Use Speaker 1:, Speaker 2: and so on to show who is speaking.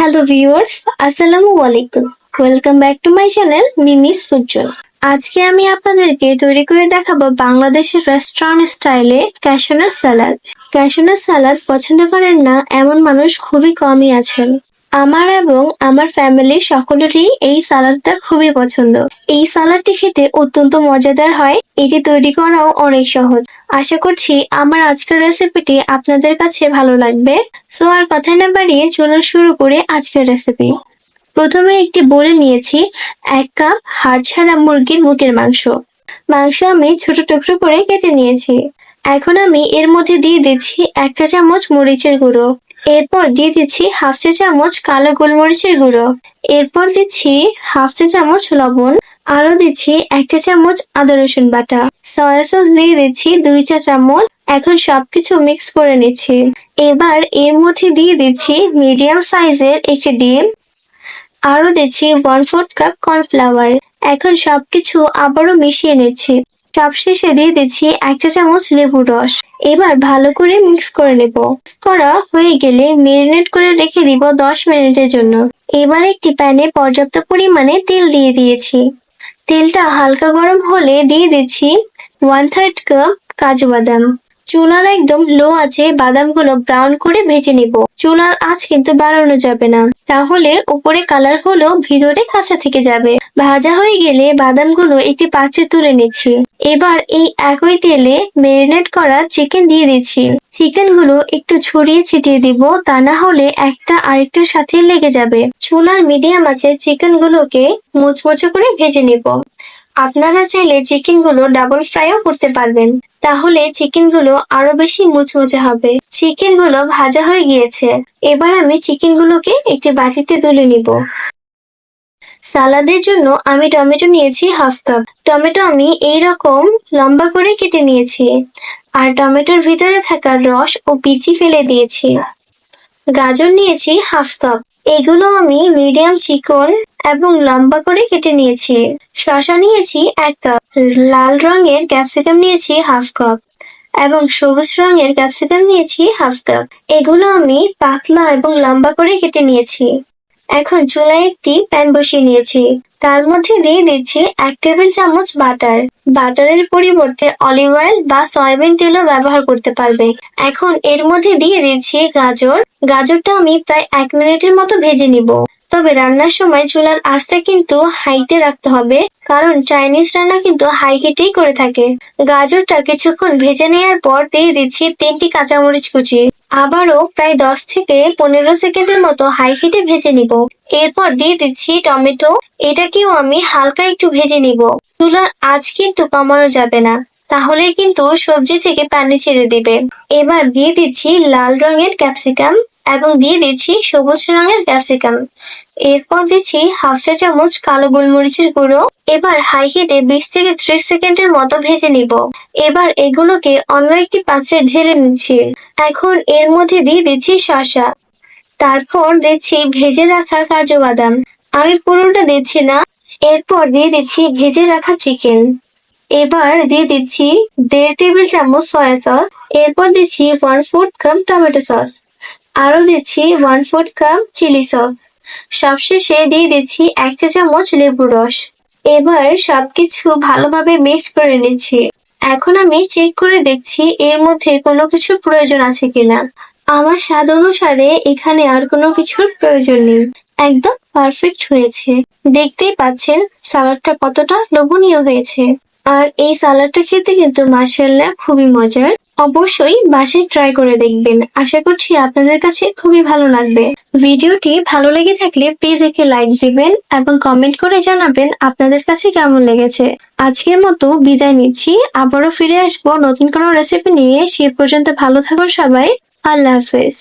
Speaker 1: Hello viewers আসসালামু আলাইকুম welcome back to my channel Mimis Ujjwal আজকে আমি আপনাদেরকে তৈরি করে দেখাবো বাংলাদেশের রেস্টুরেন্ট স্টাইলে ক্যাশনার স্যালাড ক্যাশনার স্যালাড পছন্দ করেন না, এমন মানুষ খুবই কমই আছেন। আমার এবং আমার ফ্যামিলির সকলেরই এই সালাদটা খুবই পছন্দ। এই সালাদটি খেতে অত্যন্ত মজাদার হয়। এটি তৈরি করাও অনেক সহজ। আশা করছি আমার আজকের রেসিপিটি আপনাদের কাছে ভালো লাগবে। সো আর কথা না বাড়িয়ে চলুন শুরু করে আজকের রেসিপি প্রথমে একটি বলে নিয়েছি এক কাপ হাড় ছাড়া মুরগির বুকের মাংস। মাংস আমি ছোট টুকরো করে কেটে নিয়েছি। এখন আমি এর মধ্যে দিয়ে দিচ্ছি এক চা চামচ মরিচের গুঁড়ো। এরপর দিয়ে দিচ্ছি হাফ চা চামচ কালো গোলমরিচের গুঁড়ো। এরপর দিচ্ছি হাফ চা চামচ লবণ। আরও দিচ্ছি এক চা চামচ আদা রসুন বাটা। সয়া সস দিয়ে দিচ্ছি দুই চা চামচ। এখন সবকিছু মিক্স করে নিচ্ছি। এবার এর মধ্যে দিয়ে দিচ্ছি মিডিয়াম সাইজের একটি ডিম। আরও দিচ্ছি ওয়ান ফোর্থ কাপ কর্নফ্লাওয়ার। এখন সবকিছু আবারও মিশিয়ে নিচ্ছি। সবশেষে দিয়ে দিচ্ছি এক চা চামচ লেবুর রস। এবার ভালো করে মিক্স করে নেব। করা হয়ে গেলে মেরিনেট করে রেখে দিব দশ মিনিটের জন্য। এবার একটি প্যানে পর্যাপ্ত পরিমাণে তেল দিয়ে দিয়েছি। তেলটা হালকা গরম হলে দিয়ে দিচ্ছি ওয়ান থার্ড কাপ কাজু বাদাম। চুলার একদম লো আছে, বাদামগুলো ব্রাউন করে ভেজে নিব। চুলার আঁচ কিন্তু বাড়ানো যাবে না। তাহলে উপরে কালার হলেও ভিতরে কাঁচা থেকে যাবে। ভাজা হয়ে গেলে বাদামগুলো একটি পাত্রে তুলে নিচ্ছি। এবার এই একই তেলে মেরিনেট করা চিকেন দিয়ে দিচ্ছি। চিকেনগুলো একটু ছড়িয়ে ছিটিয়ে দিব, তা না হলে একটা আরেকটার সাথে লেগে যাবে। চুলার মিডিয়াম আছে চিকেন গুলোকে মুচমুচে করে ভেজে নিব। আপনারা চাইলে চিকেনগুলো ডাবল ফ্রাইও করতে পারবেন। তাহলে চিকেনগুলো আরও বেশি মুচমুচে হবে। চিকেনগুলো ভাজা হয়ে গিয়েছে। এবার আমি চিকেন গুলোকে একটি বাটিতে তুলে নিব। সালাদের জন্য আমি টমেটো নিয়েছি হাফ কাপ। টমেটো আমি এই রকম লম্বা করে কেটে নিয়েছি। আর টমেটোর ভিতরে থাকা রস ও বিচি ফেলে দিয়েছি। গাজর নিয়েছি হাফ কাপ। এগুলো আমি মিডিয়াম চিকন এবং লম্বা করে কেটে নিয়েছি। শসা নিয়েছি এক কাপ। লাল রঙের ক্যাপসিকাম নিয়েছি হাফ কাপ। এবং সবুজ রঙের ক্যাপসিকাম নিয়েছি হাফ কাপ। এগুলো আমি পাতলা এবং লম্বা করে কেটে নিয়েছি। এখন চুলায় একটি প্যান বসিয়ে নিয়েছি। তার মধ্যে দিয়ে দিচ্ছি এক টেবিল চামচ বাটার। বাটারের পরিবর্তে অলিভ অয়েল বা সয়াবিন তেলও ব্যবহার করতে পারবে। এখন এর মধ্যে দিয়ে দিচ্ছি গাজর। গাজরটা আমি প্রায় এক মিনিটের মতো ভেজে নিব। তবে রান্নার সময় চুলার আঁচটা কিন্তু হাইতে রাখতে হবে, কারণ চাইনিজ রান্না কিন্তু হাই হিটেই করে থাকে। গাজরটা কিছুক্ষণ ভেজে নেওয়ার পর দিয়ে দিচ্ছি তিনটি কাঁচামরিচ কুচি। আবারও প্রায় দশ থেকে পনেরো সেকেন্ডের মতো হাই হিটে ভেজে নিব। এরপর দিয়ে দিচ্ছি টমেটো। এটাকেও আমি হালকা একটু ভেজে নিব। চুলার আঁচ কিন্তু কমানো যাবে না তাহলে কিন্তু সবজি থেকে পানি ছেড়ে দিবে। এবার দিয়ে দিচ্ছি লাল রঙের ক্যাপসিকাম। এবং দিয়ে দিচ্ছি সবুজ রঙের ক্যাপসিকাম। এরপর দিচ্ছি হাফ চা চামচ কালো গোলমরিচের গুঁড়ো। এবার হাই হিটে বিশ থেকে ত্রিশ সেকেন্ডের মতো ভেজে নিব। এবার এগুলোকে অন্য একটি পাত্রে ঢেলে নিচ্ছি। এখন এর মধ্যে দিয়ে দিচ্ছি শসা। তারপর দিচ্ছি ভেজে রাখা কাজু বাদাম। আমি পুরোটা দিচ্ছি না। এরপর দিয়ে দিচ্ছি ভেজে রাখা চিকেন। এবার দিয়ে দিচ্ছি দেড় টেবিল চামচ সয়া সস এরপর দিচ্ছি one fourth cup tomato sauce আরও দিচ্ছি one fourth cup chili sauce সবশেষে দিয়ে দিচ্ছি এক চা চামচ লেবু রস। এবার সবকিছু ভালোভাবে মিক্স করে নিচ্ছি। এখন আমি চেক করে দেখছি এর মধ্যে কোনো কিছুর প্রয়োজন আছে কিনা। আমার স্বাদ অনুসারে এখানে আর কোনো কিছুর প্রয়োজন নেই। একদম পারফেক্ট হয়েছে। দেখতেই পাচ্ছেন, সালাডটা কতটা লোভনীয় হয়েছে। আর এই সালাডটা খেতে কিন্তু মার্শাল্লাহ খুবই মজার। অবশ্যই বাসায় ট্রাই করে দেখবেন। আশা করছি আপনাদের কাছে খুবই ভালো লাগবে। ভিডিওটি ভালো লেগে থাকলে প্লিজ একে লাইক দিবেন এবং কমেন্ট করে জানাবেন আপনাদের কাছে কেমন লেগেছে। আজকের মতো বিদায় নিচ্ছি। আবারও ফিরে আসব নতুন কোনো রেসিপি নিয়ে। সে পর্যন্ত ভালো থাকুন সবাই। আল্লাহ হাফেজ।